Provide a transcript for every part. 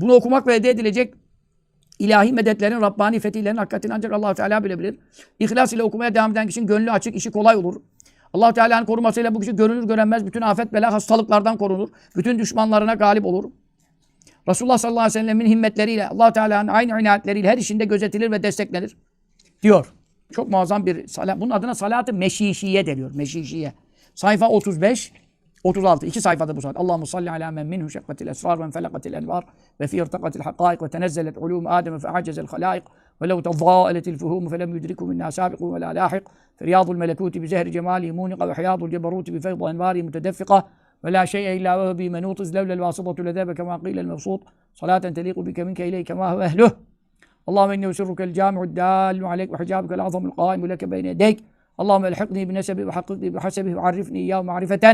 Bunu okumak ve elde edilecek ilahi medetlerin, Rabbani fetihlerin hakikatini ancak allah Teala bilebilir. İhlas ile okumaya devam eden kişinin gönlü açık, işi kolay olur. allah Teala'nın korumasıyla bu kişi görünür görünmez bütün afet, bela, hastalıklardan korunur. Bütün düşmanlarına galip olur. Resulullah sallallahu aleyhi ve sellemin himmetleriyle, allah Teala'nın aynı inayetleriyle her işinde gözetilir ve desteklenir. Diyor. Çok muazzam bir salat. Bunun adına salat-ı meşişiye deniyor. Meşişiye. Sayfa 35, 36. iki sayfada bu salat. Allahu salli ala men minhu şekkatil esrar ve felakatil envar ve fi irtakatil hakaik ve tenezzelet ulum Adem fe acazel halaik ve lev tezâeletil fuhum fe lem yudriku minna sabiqun ve la lahik fe riyadul melekuti bi zehri cemali munika ve hiyadul cebaruti bi feyda envari mutedeffika ve la şey'e illa ve bi menutiz levlel vasıtatu ledebe kema qîlel mevsut salaten teliku bike minke ileyke ma huve ehluh اللهم اني اسرك الجامع الدال عليك وحجابك الاعظم القائم لك بين يديك اللهم الحقني بنسبي وحققني بحسبه وعرفني اياه معرفه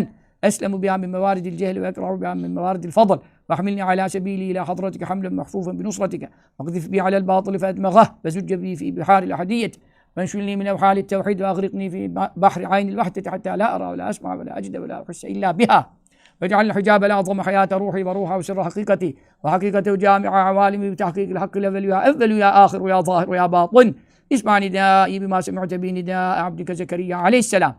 اسلم بها من موارد الجهل واقرع بها من موارد الفضل. واحملني على سبيلي إلى حضرتك حملا محفوفا بنصرتك. واقذف بي على الباطل فأدمغه. وزج بي في بحار الأحدية. وانشلني من أوحال التوحيد وأغرقني في بحر عين الوحدة حتى لا أرى ولا أسمع ولا أجد ولا أحس إلا بها. واجعل الحجاب الأعظم حياة روحي وروحها وسر حقيقتي. وحقيقته جامع عوالمي بتحقيق الحق الأول يا أول يا آخر يا ظاهر يا باطن. اسمع ندائي بما سمعت به نداء عبدك زكريا عليه السلام.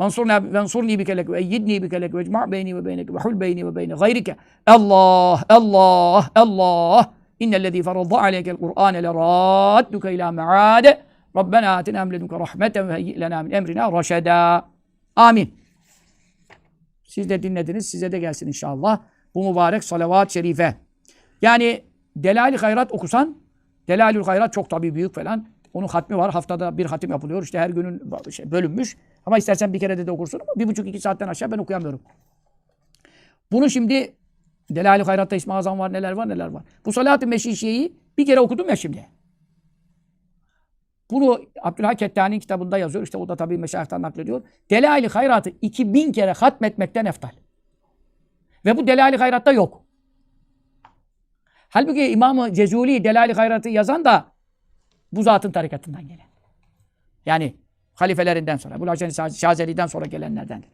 Vansurna vansurni bike lek ve yidni bike lek ve ecma' beyni ve beyneke ve hul beyni ve beyne gayrike. Allah, Allah, Allah. İnnellezî faradda aleykel Kur'âne leradduke ilâ me'âde. Rabbena atina emledunke rahmeten ve heyyi lena min emrina raşeda. Amin. Siz de dinlediniz. Size de gelsin inşallah. Bu mübarek salavat-ı şerife. Yani Delal-i Hayrat okusan, Delal-ül Hayrat çok tabii büyük falan. Onun hatmi var. Haftada bir hatim yapılıyor. İşte her günün şey, bölünmüş. Ama istersen bir kere de, de okursun ama bir buçuk iki saatten aşağı ben okuyamıyorum. Bunu şimdi Delail-i Hayrat'ta İsmi Azam var, neler var, neler var. Bu Salat-ı Meşişiye'yi bir kere okudum ya şimdi. Bunu Abdülhak Kettani'nin kitabında yazıyor. İşte o da tabii meşayihtan naklediyor. Delail-i Hayrat'ı 2000 kere hatmetmekten eftal. Ve bu Delail-i Hayrat'ta yok. Halbuki İmam-ı Cezuli Delail-i Hayrat'ı yazan da bu zatın tarikatından gelen. Yani halifelerinden sonra, bu Hasan Şazeli'den sonra gelenlerden.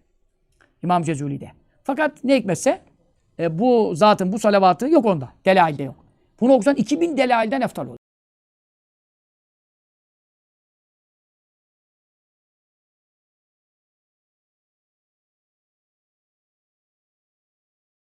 İmam Cezuli'de. Fakat ne hikmetse e, bu zatın bu salavatı yok onda. Delail'de yok. Bunu okusan 2000 delailden eftal olur.